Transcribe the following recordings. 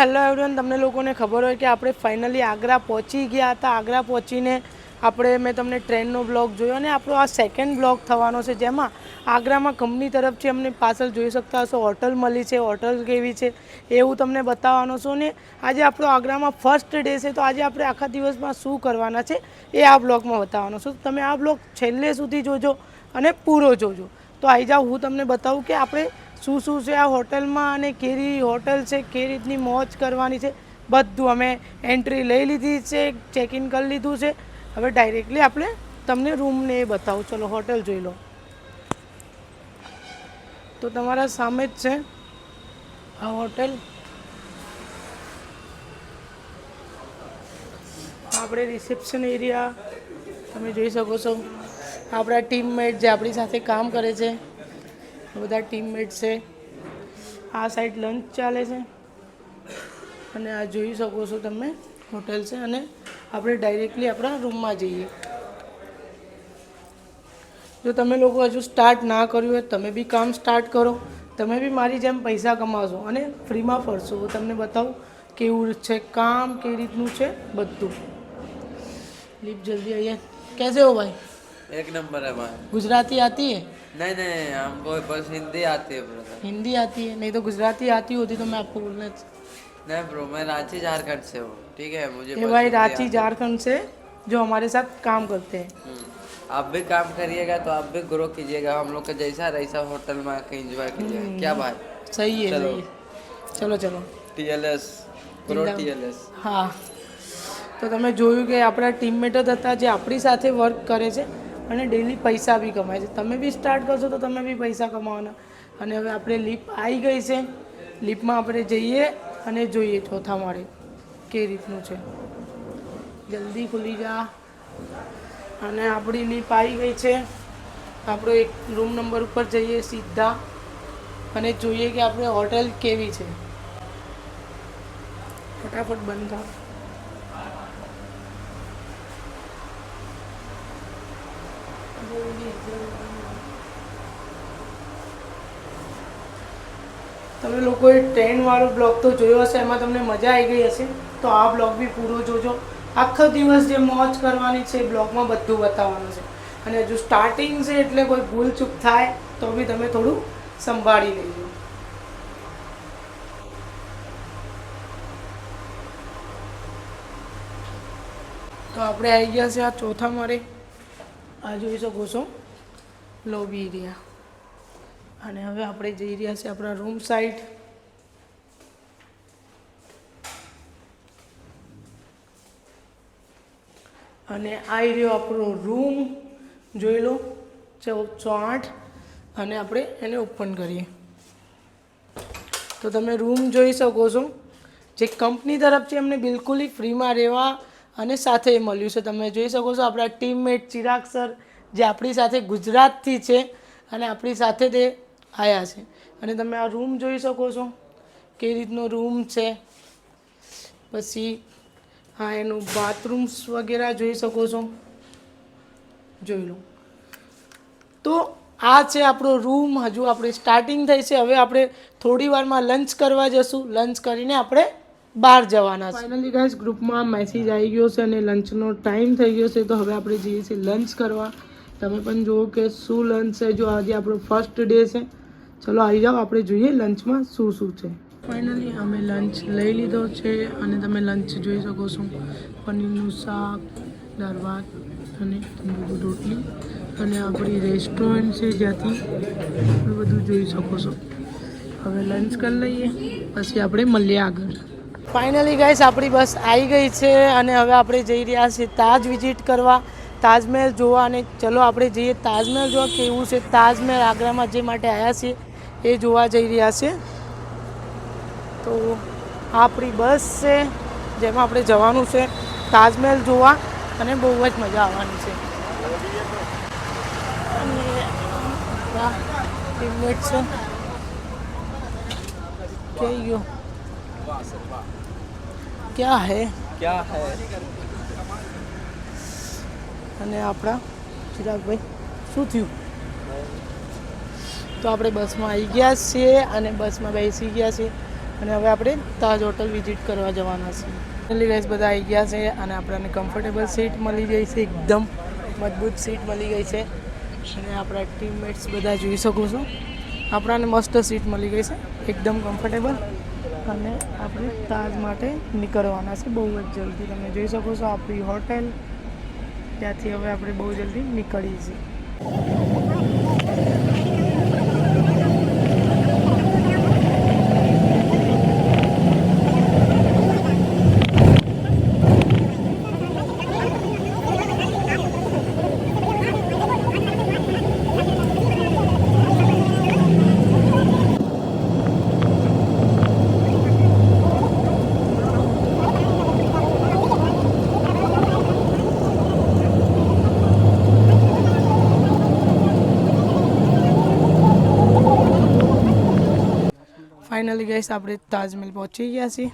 Hello everyone તમને લોકોને ખબર હોય કે આપણે ફાઇનલી આગ્રા પહોંચી ગયા હતા. આગ્રા પહોંચીને આપણે મેં તમને ટ્રેનનો બ્લોગ જોયો અને આપણો આ સેકન્ડ બ્લોગ થવાનો છે, જેમાં આગ્રામાં કંપની તરફથી અમને પાછળ જોઈ શકતા હશો. હોટલ મળી છે, હોટલ કેવી છે, એવું તમને બતાવવાનો છું. ને આજે આપણો આગ્રામાં ફર્સ્ટ ડે છે, તો આજે આપણે આખા દિવસમાં શું કરવાના છે, એ આ બ્લોગમાં બતાવવાનો છું. તમે આ બ્લોગ છેલ્લે સુધી જોજો અને પૂરો જોજો. તો આવી જાઓ, હું તમને બતાવું કે આપણે શું શું છે આ હોટલમાં અને કેરી હોટલ છે, કે રીતની મોજ કરવાની છે, બધું અમે એન્ટ્રી લઈ લીધી છે ચેક ઇન કરી લીધું છે. હવે ડાયરેક્ટલી આપણે તમને રૂમને એ બતાવું. ચલો, હોટલ જોઈ લો. તો તમારા સામે જ છે આ હોટલ. આપણે રિસેપ્શન એરિયા તમે જોઈ શકો છો. આપણા ટીમમેટ જે આપણી સાથે કામ કરે છે. બધા ટીમમેટ છે. આ સાઈડ લંચ ચાલે છે. અને આ જોઈ શકો છો તમે હોટેલ છે અને આપણે ડાયરેક્ટલી આપણા રૂમમાં જઈએ. જો તમે લોકો હજુ સ્ટાર્ટ ના કર્યું હોય તમે બી કામ સ્ટાર્ટ કરો. તમે બી મારી જેમ પૈસા કમાશો અને ફ્રીમાં ફરશો. તમને બતાવું કેવું છે કામ કેવી રીતનું છે બધું. લીપ જલ્દી આઈએ કેસે હો ભાઈ? એક નંબર હે ભાઈ. ગુજરાતી આતી હે? नहीं नहीं हमको बस हिंदी आती है ब्रदर हिंदी आती है नहीं तो गुजराती आती होती तो मैं आपको बोलना नहीं ब्रो मैं रांची झारखंड से हूँ ठीक है मुझे ये बस भाई हिंदी रांची आती झारखंड से जो हमारे साथ काम करते हैं है। हम्म, आप भी काम करिएगा तो आप भी ग्रो कीजिएगा हम लोग का जैसा वैसा होटल में आके एंजॉय कीजिएगा क्या भाई सही है चलो। सही है चलो चलो टीएलएस ग्रो जिंदाबाद। टीएलएस હા તો તમે જોયું કે આપણા ટીમમેટ જ હતા જે આપણી સાથે વર્ક કરે છે અને ડેલી પૈસા બી કમાય છે. તમે બી સ્ટાર્ટ કરશો તો તમે બી પૈસા કમાવાના. અને હવે આપણે લીપ આવી ગઈ છે. લીપમાં આપણે જઈએ અને જોઈએ ચોથા માળે કે રીતનું છે. જલ્દી ખુલી જા. અને આપણી લીપ આવી ગઈ છે. આપણો એક રૂમ નંબર ઉપર જઈએ સીધા. અને જોઈએ કે આપણે હોટેલ કેવી છે. ફટાફટ બંધ થાવ. તમે લોકોએ ટ્રેન વાળો બ્લોગ તો જોયો હશે, એમાં તમને મજા આવી ગઈ હશે, તો આ બ્લોગ બી પૂરો જોજો. આખો દિવસ જે મોજ કરવાની છે બ્લોગમાં બધું બતાવવાનું છે. અને હજુ સ્ટાર્ટિંગ છે એટલે કોઈ ભૂલચૂક થાય, તો બી તમે થોડું સંભાળી લેજો. તો આપણે આવી ગયા છે આ ચોથા માળે. આ જોઈ શકો છો. લોબી એરિયા અને હવે આપણે જઈ રહ્યા છીએ આપણા રૂમ સાઈડ. અને આ રહ્યો આપણો રૂમ. જોઈ લો ચૌદસો આઠ. અને આપણે એને ઓપન કરીએ. તો તમે રૂમ જોઈ શકો છો. જે કંપની તરફથી અમને બિલકુલ ફ્રીમાં રહેવા અને સાથે મળ્યું છે. તમે જોઈ શકો છો આપણા ટીમમેટ ચિરાગ સર જે આપણી સાથે ગુજરાતથી છે અને આપણી સાથે તે આવ્યા છે. અને તમે આ રૂમ જોઈ શકો છો કેવી રીતનો રૂમ છે. પછી હા, એનું બાથરૂમ્સ વગેરે જોઈ શકો છો. જોઈ લો. તો આ છે આપણો રૂમ હજુ આપણે સ્ટાર્ટિંગ થઈ છે. હવે આપણે થોડી વારમાં લંચ કરવા જશું. લંચ કરીને આપણે બહાર જવાના છે. ફાઇનલી ગાઈસ ગ્રુપમાં મેસેજ આવી ગયો છે અને લંચનો ટાઈમ થઈ ગયો છે, તો હવે આપણે જઈએ છીએ લંચ કરવા. તમે પણ જુઓ કે શું લંચ છે, જો આજે આપણો ફર્સ્ટ ડે છે. ચલો, આવી જાઓ, આપણે જોઈએ લંચમાં શું શું છે. ફાઇનલી અમે લંચ લઈ લીધો છે અને તમે લંચ જોઈ શકો છો. પનીરનું શાક, દાળ અને તંદુરી રોટલી. અને આપણી રેસ્ટોરન્ટ છે જ્યાંથી તમે બધું જોઈ શકો છો. હવે લંચ કરી લઈએ, પછી આપણે મળીએ આગળ. ફાઇનલી ગાઈસ આપણી બસ આવી ગઈ છે અને હવે આપણે જઈ રહ્યા છીએ તાજ વિઝિટ કરવા. તાજમહેલ જોવા અને ચલો, આપણે જઈએ તાજમહેલ જોવા કેવું છે? તાજમહેલ આગ્રામાં જે માટે આવ્યા છીએ, એ જોવા જઈ રહ્યા છીએ. તો આપણી બસ છે, જેમાં આપણે જવાનું છે તાજમહેલ જોવા અને બહુ જ મજા આવવાની છે. અને છે. કે ગયો? ક્યાં હે क्या है અને આપણા ચિરાગભાઈ શું થયું તો આપણે બસમાં આવી ગયા છીએ અને બસમાં બેસી ગયા છીએ અને હવે આપણે તાજ હોટલ વિઝિટ કરવા જવાના છીએ ફાઇનલી ગાઈસ બધા આવી ગયા છે અને આપણને કમ્ફર્ટેબલ સીટ મળી ગઈ છે એકદમ મજબૂત સીટ મળી ગઈ છે અને આપણા ટીમમેટ્સ બધા જોઈ શકો છો આપણાને મસ્ત સીટ મળી ગઈ છે એકદમ કમ્ફર્ટેબલ અને આપણે તાજ માટે નીકળવાના છે. બહુ જ જલ્દી તમે જોઈ શકો છો આપણી હોટેલ ત્યાંથી હવે આપણે બહુ જલ્દી નીકળીએ છીએ. ફાઇનલી ગઈશ આપણે તાજમહેલ પહોંચી ગયા છીએ.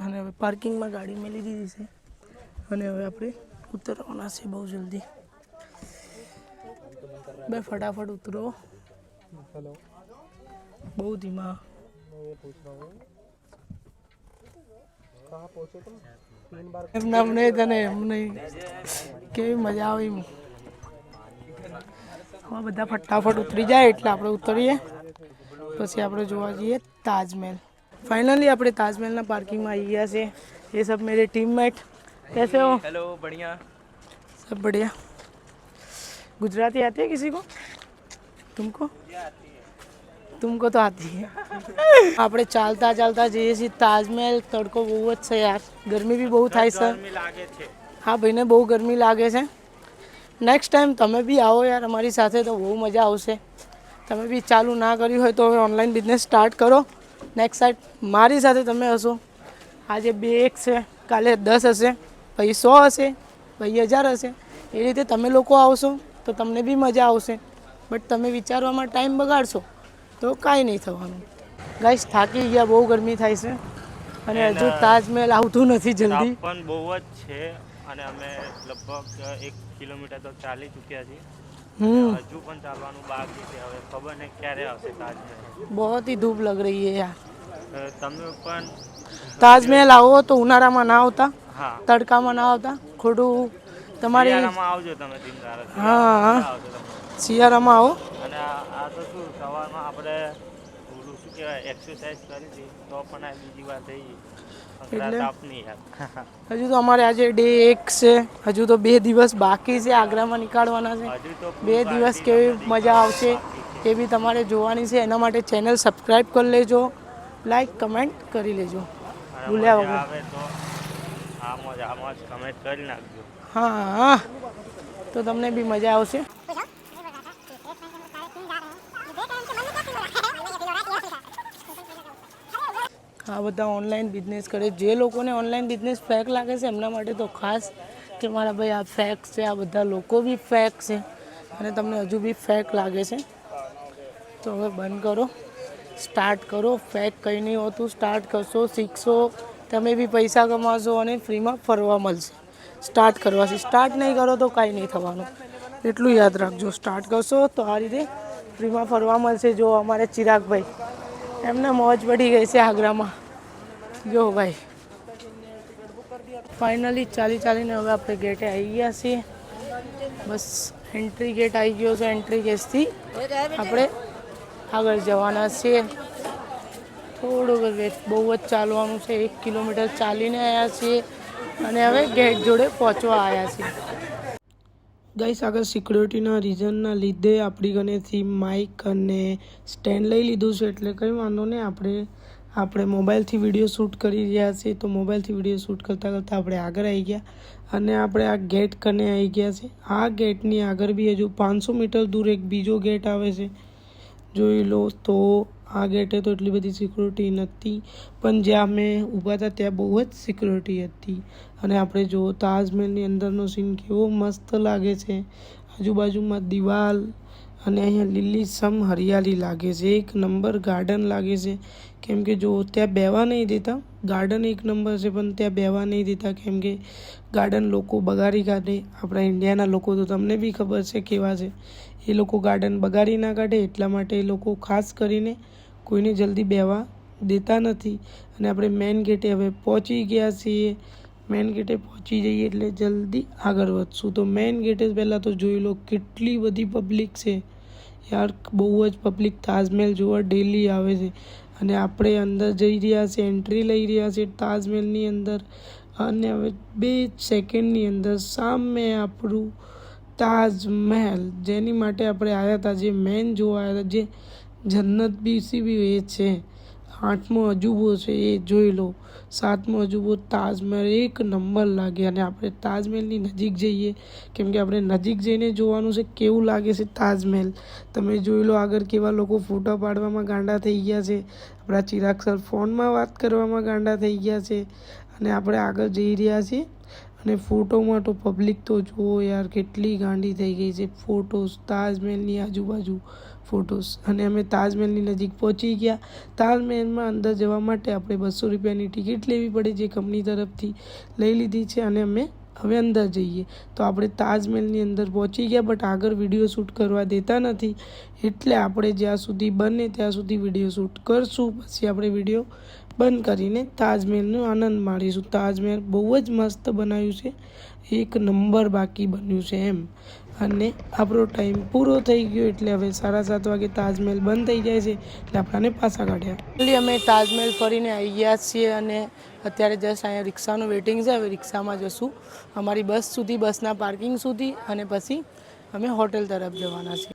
અને હવે પાર્કિંગમાં ગાડી મેલી દીધી છે. અને હવે આપણે ઉતરવાના છે બહુ જલ્દી. બે ફટાફટ ઉતરો. બહુ ધીમા. એમ અમને તને એમ નહીં. કેવી મજા આવી હવે બધા ફટાફટ ઉતરી જાય એટલે આપણે ઉતરીએ. પછી આપણે જોવા જઈએ તાજમહેલ फाइनली આપણે તાજમહેલના પાર્કિંગમાં આવી ગયા છે ये सब मेरे टीममेट कैसे हो हेलो बढ़िया सब बढ़िया गुजराती आती है किसी को तुमको तुमको तो आती है આપણે ચાલતા ચાલતા જઈએ છીએ તાજમહેલ તડકો બહુ જ છે યાર ગરમી બી બહુ થાય છે લાગે છે હા ભાઈને બહુ ગરમી લાગે છે નેક્સ્ટ ટાઈમ તમે બી આવો યાર અમારી સાથે તો બહુ મજા આવશે તમે બી ચાલુ ના કર્યું હોય તો હવે ઓનલાઈન બિઝનેસ સ્ટાર્ટ કરો. નેક્સ્ટ સાઈડ મારી સાથે તમે હશો. આજે બે એક છે કાલે દસ હશે પછી સો હશે પછી હજાર હશે. એ રીતે તમે લોકો આવશો તો તમને બી મજા આવશે. બટ તમે વિચારવામાં ટાઈમ બગાડશો તો કાંઈ નહીં થવાનું. ગાઈસ થાકી ગયા બહુ ગરમી થાય છે. અને હજુ તાજમહેલ આવતું નથી જલ્દી. પણ બહુ જ છે અને અમે લગભગ એક કિલોમીટર તો ચાલી ચૂક્યા છીએ. હમ હજુ પણ ચાલવાનું બાકી છે હવે ખબર નહીં ક્યારે આવશે તાજમહેલ बहुत ही धूप लग रही है यार અ, તમે પણ તાજમહેલ આવો તો ઉનાળામાં ના આવતા હા તડકામાં ના આવતા ખોટું તમારી શિયાળામાં આવજો તમે દિનદાર હા હા આવજો તમે શિયાળામાં આવો અને આ આ તો શું સવારમાં આપણે ઓલું શું કહેવાય એક્સરસાઇઝ કરી હતી તો પણ આ બીજી વાર થઈ ગઈ અંતરા એટલે? હજુ તો અમારે આજે ડે એક છે. હજુ તો બે દિવસ બાકી છે આગ્રામાં નીકાળવાના છે. બે દિવસ કેવી મજા આવશે એ બી તમારે જોવાની છે. એના માટે ચેનલ સબસ્ક્રાઈબ કરી લેજો. લાઈક કમેન્ટ કરી લેજો. ભૂલ્યા વગર. હા હા. તો તમને બી મજા આવશે. આ બધા ઓનલાઈન બિઝનેસ કરે. જે લોકોને ઓનલાઈન બિઝનેસ ફેક લાગે છે, એમના માટે તો ખાસ કે મારા ભાઈ આ ફેક છે, આ બધા લોકો બી ફેક છે અને તમને હજુ બી ફેક લાગે છે. તો હવે બંધ કરો. સ્ટાર્ટ કરો. ફેક કંઈ નહીં હોતું. સ્ટાર્ટ કરશો, શીખશો. તમે બી પૈસા કમાશો અને ફ્રીમાં ફરવા મળશે. સ્ટાર્ટ કરવાથી સ્ટાર્ટ નહીં કરો તો કાંઈ નહીં થવાનું. એટલું યાદ રાખજો. સ્ટાર્ટ કરશો તો આ રીતે ફ્રીમાં ફરવા મળશે. જો અમારે ચિરાગભાઈ, એમને મોજ પડી ગઈ છે આગ્રામાં. જો ભાઈ. ફાઇનલી ચાલી ચાલીને હવે આપણે ગેટે આવી ગયા છીએ. બસ એન્ટ્રી ગેટ આવી ગયો છે એન્ટ્રી ગેટથી આપણે આગળ જવાના છીએ. થોડુંક વેટ બહુ જ ચાલવાનું છે, એક કિલોમીટર ચાલીને આવ્યા છીએ અને હવે ગેટ જોડે પહોંચવા આવ્યા છીએ. ગઈ આગળ સિક્યોરિટીના રીઝનના લીધે આપણી ગણેથી માઇક અને સ્ટેન્ડ લઈ લીધું છે, એટલે કંઈ વાંધો નહીં, આપણે આપણે મોબાઈલથી વીડિયો શૂટ કરી રહ્યા છીએ, તો મોબાઈલથી વીડિયો શૂટ કરતાં કરતાં આપણે આગળ આવી ગયા અને આપણે આ ગેટ કને આવી ગયા છે આ ગેટની આગળ બી હજુ પાંચસો મીટર દૂર એક બીજો ગેટ આવે છે. જોઈ લો, તો આ ગેટે તો એટલી બધી સિક્યુરિટી નથી, પણ જ્યાં અમે ઊભા હતા ત્યાં બહુ જ સિક્યુરિટી હતી. અને આપણે જો તાજમહેલની અંદરનો સીન કેવો મસ્ત લાગે છે. આજુબાજુમાં દિવાલ અને અહીંયા લીલીસમ હરિયાળી લાગે છે. એક નંબર ગાર્ડન લાગે છે. કેમ કે જો ત્યાં બેવા નહીં દેતા, ગાર્ડન એક નંબર છે, પણ ત્યાં બેવા નહીં દેતા. કેમ કે ગાર્ડન લોકો બગાડી કાઢે. આપણા ઇન્ડિયાના લોકો તો તમને બી ખબર છે કેવા છે. એ લોકો ગાર્ડન બગાડી ના કાઢે, એટલા માટે એ લોકો ખાસ કરીને કોઈને જલ્દી બેવા દેતા નથી. અને આપણે મેન ગેટે હવે પહોંચી ગયા છીએ. મેન ગેટે પહોંચી જઈએ એટલે જલ્દી આગળ વધશું. તો મેન ગેટે પહેલાં તો જોઈ લો કેટલી બધી પબ્લિક છે. યાર, બહુ જ પબ્લિક તાજમહેલ જોવા ડેલી આવે છે. અને આપણે અંદર જઈ રહ્યા છે એન્ટ્રી લઈ રહ્યા છે તાજમહેલની અંદર. અને હવે બે સેકન્ડની અંદર સામે આપણું તાજમહેલ, જેની માટે આપણે આવ્યા હતા, જે મેન જોવા આવ્યા હતા, જે જન્નત બીસી બી એ છે. આઠમો અજુબો છે એ જોઈ લો. સાતમો અજુબો તાજમહેલ, એક નંબર લાગે. અને આપણે તાજમહેલની નજીક જઈએ, કેમ કે આપણે નજીક જઈને જોવાનું છે કેવું લાગે છે તાજમહેલ. તમે જોઈ લો આગળ કેવા લોકો ફોટા પાડવામાં ગાંડા થઈ ગયા છે. આપણા ચિરાગ સર ફોનમાં વાત કરવામાં ગાંડા થઈ ગયા છે. અને આપણે આગળ જઈ રહ્યા છીએ અને ફોટોમાં તો પબ્લિક તો જુઓ યાર, કેટલી ગાંડી થઈ ગઈ છે. ફોટોસ, તાજમહેલની આજુબાજુ ફોટોસ. અને અમે તાજમહેલની નજીક પહોંચી ગયા. તાજમહેલમાં અંદર જવા માટે આપણે બસો રૂપિયાની ટિકિટ લેવી પડે જે કંપની તરફથી લઈ લીધી છે અને અમે હવે અંદર જઈએ. તો આપણે તાજમહેલની અંદર પહોંચી ગયા, બટ આગળ વીડિયો શૂટ કરવા દેતા નથી. એટલે આપણે જ્યાં સુધી બને ત્યાં સુધી વીડિયો શૂટ કરશું. પછી આપણે વીડિયો બંધ કરીને તાજમહેલનો આનંદ માણીશું. તાજમહેલ બહુ જ મસ્ત બનાવ્યું છે. એક નંબર બાકી બન્યું છે એમ. અને આપણો ટાઈમ પૂરો થઈ ગયો એટલે હવે સાડા સાત વાગે તાજમહેલ બંધ થઈ જાય છે એટલે આપણાને પાછા કાઢ્યા. એટલે અમે તાજમહેલ ફરીને આવી ગયા છીએ અને અત્યારે જસ્ટ અહીંયા રિક્ષાનું વેઇટિંગ છે. હવે રિક્ષામાં જશું. અમારી બસ સુધી, બસના પાર્કિંગ સુધી અને પછી અમે હોટેલ તરફ જવાના છીએ.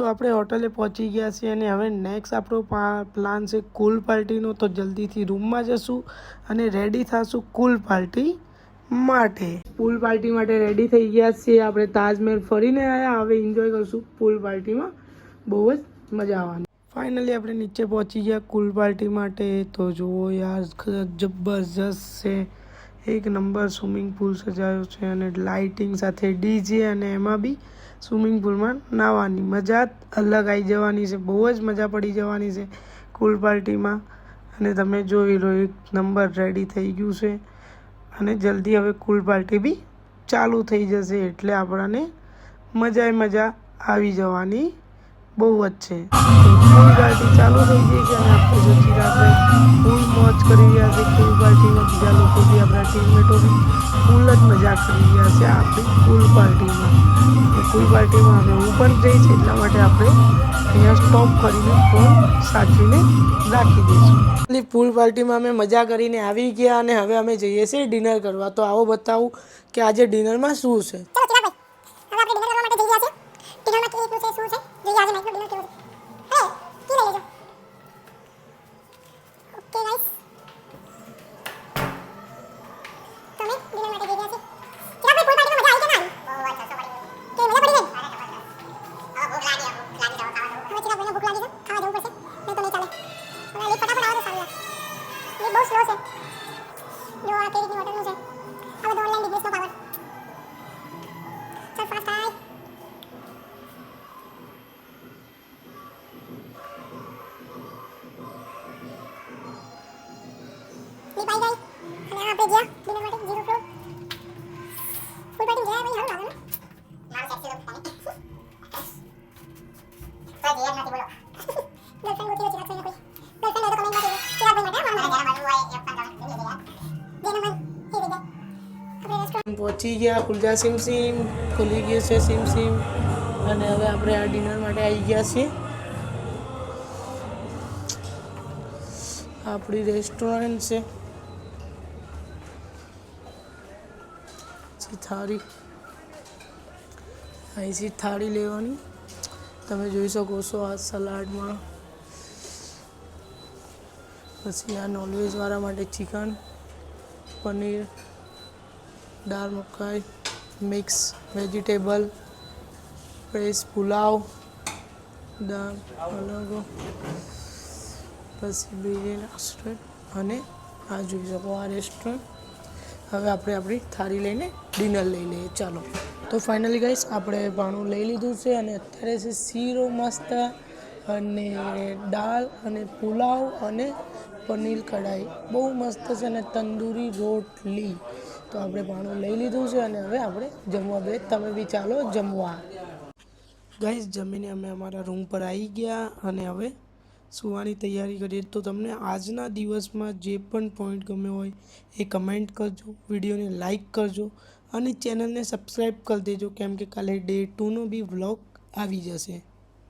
તો આપણે હોટલે પહોંચી ગયા છીએ અને હવે નેક્સ્ટ આપણો પ્લાન છે કુલ પાર્ટીનો તો જલ્દીથી રૂમમાં જશું અને રેડી થશું કુલ પાર્ટી માટે. પૂલ પાર્ટી માટે રેડી થઈ ગયા છીએ. આપણે તાજમહેલ ફરીને આવ્યા હવે એન્જોય કરશું પૂલ પાર્ટીમાં બહુ જ મજા આવવાની. ફાઇનલી આપણે નીચે પહોંચી ગયા કુલ પાર્ટી માટે. તો જુઓ યાર, જબરજસ્ત છે. એક નંબર સ્વિમિંગ પુલ સજાયો છે અને લાઇટિંગ સાથે ડીજે અને એમાં બી સ્વિમિંગ પુલમાં નાહવાની. મજા અલગ આવી જવાની છે. બહુ જ મજા પડી જવાની છે કુલ પાર્ટીમાં. અને તમે જોઈ લો, એક નંબર રેડી થઈ ગયું છે. અને જલ્દી હવે કુલ પાર્ટી બી ચાલુ થઈ જશે એટલે આપણાને મજાએ મજા આવી જવાની. બહુ જ છે. ફૂલ પાર્ટી ચાલુ થઈ ગઈ છે અને આપણે જો ચિરાગભાઈ ફૂલ મોજ કરી રહ્યા છે ફૂલ પાર્ટીમાં બીજા લોકો બી આપણા ટીમમેટો બી ફૂલ જ મજા કરી રહ્યા છે આપણી ફૂલ પાર્ટીમાં. ફૂલ પાર્ટીમાં હવે હું પણ જઈશ એટલા માટે આપણે અહીંયા સ્ટોપ કરીને ફોન સાચવીને રાખી દઈશું. એટલે પૂલ પાર્ટીમાં અમે મજા કરીને આવી ગયા અને હવે અમે જઈએ છીએ ડિનર કરવા. તો આવો બતાવું કે આજે ડિનરમાં શું છે? ચલો ચિરાગભાઈ હવે આપણે ડિનર કરવા માટે જઈ રહ્યા છે ડિનરમાં કેવું છે શું છે? જોઈએ આજે નાઈટનું ડિનર કેવો છે? હે કી લઈ લેજો. Okay guys. તમે ડિનર માટે જઈ રહ્યા છીએ ચિરાગભાઈ ફૂલ પાર્ટીમાં મજા આવી કે ના? આવી બહુ જ સરસ પડી ગઈ. કે મજા પડી ગઈ હવે ભૂખ લાગી છે. ખાવા જવું પડશે. નહીં તો નહીં ચાલે. હવે ફટાફટ આવો તો સારું લાગે. બહુ સ્લો છે. જો આ કેરીની રીતની પહોંચી ગયા ખુલજા સીમ સીમ ખુલી ગયું છે સીમ સીમ અને હવે આપણે આ ડિનર માટે આવી ગયા છીએ. આપણી રેસ્ટોરન્ટ છે. થાળી. અહીંથી થાળી લેવાની. તમે જોઈ શકો છો આ સલાડમાં. પછી આ નોનવેજવાળા માટે ચિકન પનીર. દાળ મકાઈ, મિક્સ વેજીટેબલ, ફ્રેશ પુલાવ, દાળ અલગ, પછી બિરયાની રેસ્ટોરન્ટ અને આ જોઈ શકો આ રેસ્ટોરન્ટ હવે આપણે આપણી થાળી લઈને ડિનર લઈ લઈએ. ચાલો. તો ફાઇનલી ગાઈસ આપણે ભાણું લઈ લીધું છે અને અત્યારે છે શીરો મસ્ત અને દાળ અને પુલાવ અને પનીર કઢાઈ. બહુ મસ્ત છે અને તંદૂરી રોટલી. તો આપણે પાણું લઈ લીધું છે અને હવે આપણે જમવા બે. તમે બી ચાલો જમવા. ગાઈસ જમીને અમે અમારા રૂમ પર આવી ગયા અને હવે સુવાની તૈયારી કરીએ. તો તમને આજના દિવસમાં જે પણ પોઈન્ટ ગમ્યો હોય એ કમેન્ટ કરજો, વિડીયોને લાઇક કરજો અને ચેનલને સબસ્ક્રાઈબ કરી દેજો. કેમ કે કાલે ડે ટુનો બી વ્લોગ આવી જશે.